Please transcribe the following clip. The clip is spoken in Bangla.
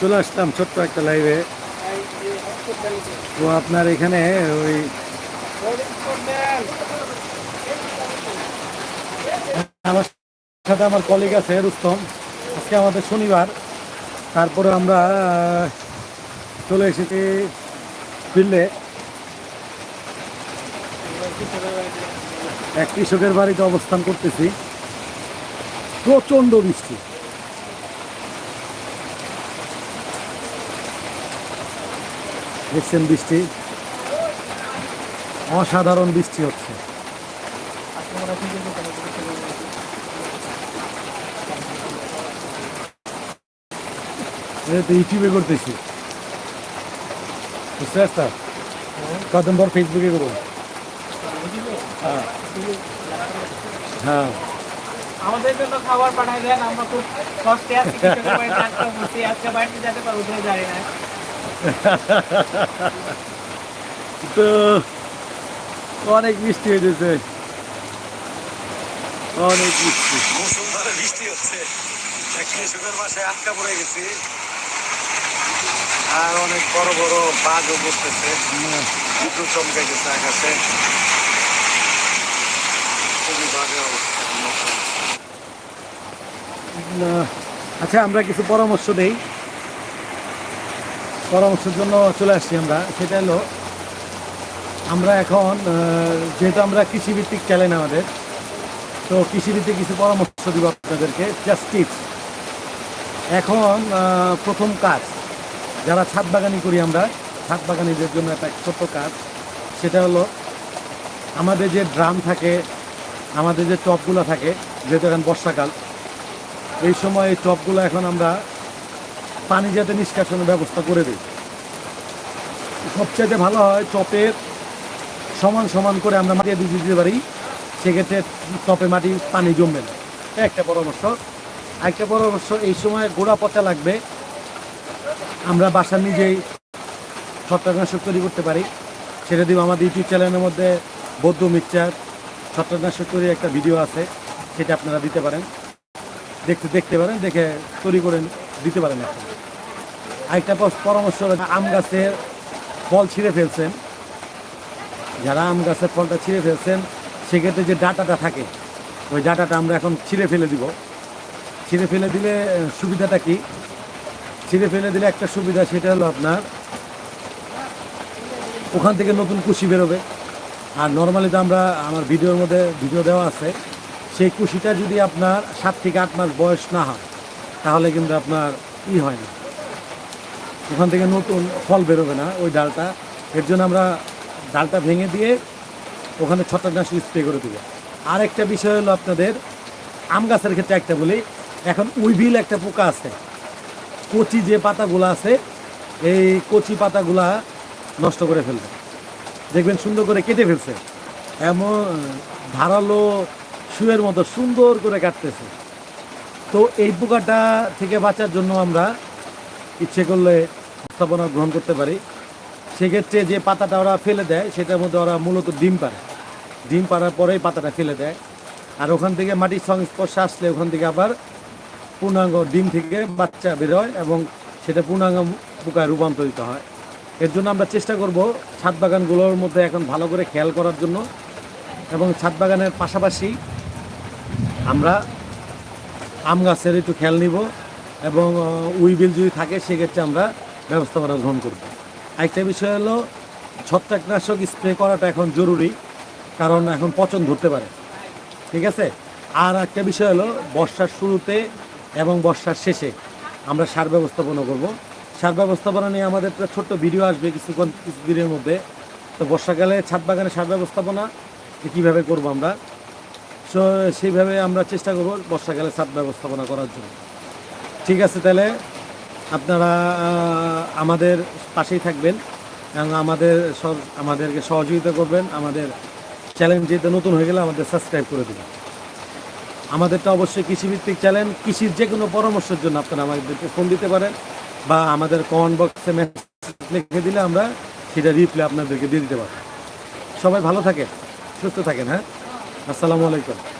চলে আসলাম ছোট্ট একটা লাইভে তো আপনার এখানে ওই আমার সাথে আমার কলিগ আছে রুস্তম। আজকে আমাদের শনিবার। তারপরে আমরা চলে এসেছি ফিরলে এক কৃষকের বাড়িতে অবস্থান করতেছি। প্রচণ্ড বৃষ্টি। দেখছেন বৃষ্টি? অসাধারণ বৃষ্টি হচ্ছে। ইউটিউবে করতেছি। বুঝতে পারছ কদিন পর ফেসবুকে করব? হ্যাঁ। হ্যাঁ। আমাদের জন্য খাবার পাঠাই দেন, আমরা খুব কষ্টে আছি আজকে বাড়িতে যেতে পারব জানি না। তো অনেক বৃষ্টি হয়েছে অনেক বৃষ্টি মুসলধারে বৃষ্টি হচ্ছে। কৃষকের মাসে আটকা পড়ে গেছি। আর অনেক বড় বড় বাজও পড়তেছে। দুটো চমকে গেছে আকাশে। খুবই বাজে অবস্থা না, আচ্ছা আমরা কিছু পরামর্শ দেই। পরামর্শের জন্য চলে আসছি আমরা। সেটা হলো, আমরা এখন যেহেতু আমরা কৃষিভিত্তিক চ্যানেল আমাদের, তো কৃষিভিত্তিক কিছু পরামর্শ দিব আপনাদেরকে জাস্ট টিপস এখন প্রথম কাজ, যারা ছাদ বাগানি করি আমরা, ছাদ বাগানিদের জন্য একটা ছোট্ট কাজ, সেটা হলো, আমাদের যে ড্রাম থাকে, আমাদের যে টপগুলো থাকে, যেহেতু এখন বর্ষাকাল, এই সময় এই টপগুলো এখন আমরা পানি যাতে নিষ্কাশনের ব্যবস্থা করে দিই সবচাইতে ভালো হয় টপের সমান সমান করে আমরা মাটি দিয়ে দিতে পারি, সেক্ষেত্রে টপে মাটি পানি জমবে না। একটা পরামর্শ একটা পরামর্শ, এই সময় গোড়া পচা লাগবে। আমরা বাসার নিজেই ছত্রাকনাশক তৈরি করতে পারি। সেটা দিব আমাদের ইউটিউব চ্যানেলের মধ্যে বৌদ্ধ মিক্সচার, ছত্রাকনাশক তৈরি একটা ভিডিও আছে, সেটা আপনারা দিতে পারেন। দেখতে দেখতে পারেন, দেখে তৈরি করে দিতে পারেন এখন। আরেকটা পর- পরামর্শ হলো আম গাছের ফল ছিঁড়ে ফেলছেন। যারা আম গাছের ফলটা ছিঁড়ে ফেলছেন, সেক্ষেত্রে যে ডাটাটা থাকে, ওই ডাটাটা আমরা এখন ছিঁড়ে ফেলে দিব। ছিঁড়ে ফেলে দিলে সুবিধাটা কি? ছিঁড়ে ফেলে দিলে একটা সুবিধা, সেটা হলো আপনার, ওখান থেকে নতুন কুশি বেরোবে। আর নর্মালি তো আমরা, আমার ভিডিওর মধ্যে ভিডিও দেওয়া আছে। সেই কুশিটা যদি আপনার সাত থেকে আট মাস বয়স না হয় তাহলে কিন্তু আপনার ই হয় না। ওখান থেকে নতুন ফল বেরোবে না ওই ডালটা। এর জন্য আমরা ডালটা ভেঙে দিয়ে ওখানে ছত্রাকনাশক স্প্রে করে দেবো। আর একটা বিষয় হলো আপনাদের, আম গাছের ক্ষেত্রে একটা বলি, এখন উইভিল একটা পোকা আছে। কচি যে পাতাগুলো আছে, এই কচি পাতাগুলা নষ্ট করে ফেলবে। দেখবেন সুন্দর করে কেটে ফেলছে। এমন ধারালো শুয়ের মতো সুন্দর করে কাটতেছে। তো এই পোকাটা থেকে বাঁচার জন্য আমরা ইচ্ছে করলে স্থাপনা গ্রহণ করতে পারি। সেক্ষেত্রে যে পাতাটা ওরা ফেলে দেয়, সেটার মধ্যে ওরা মূলত ডিম পারে ডিম পাড়ার পরেই পাতাটা ফেলে দেয়। আর ওখান থেকে মাটির সংস্পর্শে আসলে ওখান থেকে আবার পূর্ণাঙ্গ ডিম থেকে বাচ্চা বেরোয় এবং সেটা পূর্ণাঙ্গ পোকায় রূপান্তরিত হয়। এর জন্য আমরা চেষ্টা করব ছাদ বাগানগুলোর মধ্যে এখন ভালো করে খেয়াল করার জন্য এবং ছাদ বাগানের পাশাপাশি আমরা আম গাছের একটু খেয়াল নিব এবং উইবিল যদি থাকে, সেক্ষেত্রে আমরা ব্যবস্থাপনা গ্রহণ করব। আরেকটা বিষয় হলো, ছত্রাকনাশক স্প্রে করাটা এখন জরুরি, কারণ এখন পচন ধরতে পারে। ঠিক আছে? আর একটা বিষয় হলো, বর্ষার শুরুতে এবং বর্ষার শেষে আমরা সার ব্যবস্থাপনা করব। সার ব্যবস্থাপনা নিয়ে আমাদের একটা ছোট্ট ভিডিও আসবে কিছুক্ষণ, কিছুদিনের মধ্যে। তো বর্ষাকালে ছাদ বাগানে সার ব্যবস্থাপনা কীভাবে করব আমরা? সো, সেইভাবে আমরা চেষ্টা করব বর্ষাকালে ছাদ ব্যবস্থাপনা করার জন্য। ঠিক আছে, তাহলে আপনারা আমাদের পাশেই থাকবেন এবং আমাদের সব, আমাদেরকে সহযোগিতা করবেন। আমাদের চ্যানেল যেহেতু নতুন হয়ে গেলে আমাদের সাবস্ক্রাইব করে দেবেন। আমাদেরটা অবশ্যই কৃষিভিত্তিক চ্যানেল কৃষির যে কোনো পরামর্শের জন্য আপনারা আমাদেরকে ফোন দিতে পারেন বা আমাদের কমেন্ট বক্সে মেসেজ লিখে দিলে আমরা সেটা রিপ্লাই আপনাদেরকে দিয়ে দিতে পারব। সবাই ভালো থাকেন, সুস্থ থাকেন হ্যাঁ? আসসালামু আলাইকুম।